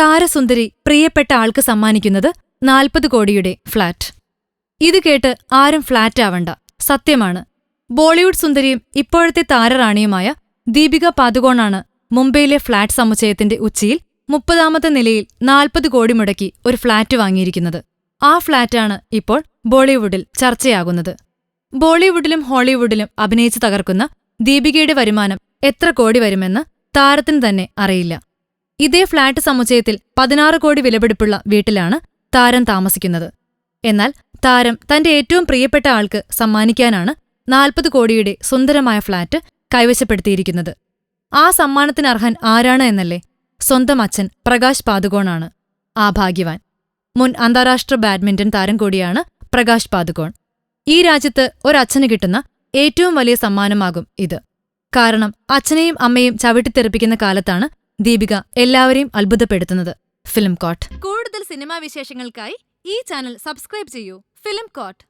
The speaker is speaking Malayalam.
താരസുന്ദരി പ്രിയപ്പെട്ട ആൾക്ക് സമ്മാനിക്കുന്നത് നാൽപ്പത് കോടിയുടെ ഫ്ളാറ്റ് ഇത് കേട്ട് ആരും ഫ്ളാറ്റ് ആവണ്ട സത്യമാണ്. ബോളിവുഡ് സുന്ദരിയും ഇപ്പോഴത്തെ താരറാണിയുമായ ദീപിക പാദുകോണാണ് മുംബൈയിലെ ഫ്ളാറ്റ് സമുച്ചയത്തിന്റെ ഉച്ചിയിൽ മുപ്പതാമത്തെ നിലയിൽ നാൽപ്പത് കോടി മുടക്കി ഒരു ഫ്ളാറ്റ് വാങ്ങിയിരിക്കുന്നത്. ആ ഫ്ളാറ്റാണ് ഇപ്പോൾ ബോളിവുഡിൽ ചർച്ചയാകുന്നത്. ബോളിവുഡിലും ഹോളിവുഡിലും അഭിനയിച്ചു തകർക്കുന്ന ദീപികയുടെ വരുമാനം എത്ര കോടി വരുമെന്ന് താരത്തിന് തന്നെ അറിയില്ല. ഇതേ ഫ്ളാറ്റ് സമുച്ചയത്തിൽ പതിനാറ് കോടി വിലപിടിപ്പുള്ള വീട്ടിലാണ് താരം താമസിക്കുന്നത്. എന്നാൽ താരം തന്റെ ഏറ്റവും പ്രിയപ്പെട്ട ആൾക്ക് സമ്മാനിക്കാനാണ് നാൽപ്പത് കോടിയുടെ സുന്ദരമായ ഫ്ളാറ്റ് കൈവശപ്പെടുത്തിയിരിക്കുന്നത്. ആ സമ്മാനത്തിന് അർഹൻ ആരാണ് എന്നല്ലേ? സ്വന്തം അച്ഛൻ പ്രകാശ് പാതുകോണാണ് ആ ഭാഗ്യവാൻ. മുൻ അന്താരാഷ്ട്ര ബാഡ്മിന്റൺ താരം കൂടിയാണ് പ്രകാശ് പാതുകോൺ ഈ രാജ്യത്ത് ഒരച്ഛന് കിട്ടുന്ന ഏറ്റവും വലിയ സമ്മാനമാകും ഇത്. കാരണം അച്ഛനെയും അമ്മയും ചവിട്ടിത്തെറിപ്പിക്കുന്ന കാലത്താണ് ദീപിക എല്ലാവരെയും അത്ഭുതപ്പെടുത്തുന്നത്. Film coat. കൂടുതൽ സിനിമാ വിശേഷങ്ങൾക്കായി ഈ ചാനൽ സബ്സ്ക്രൈബ് ചെയ്യൂ. Film coat.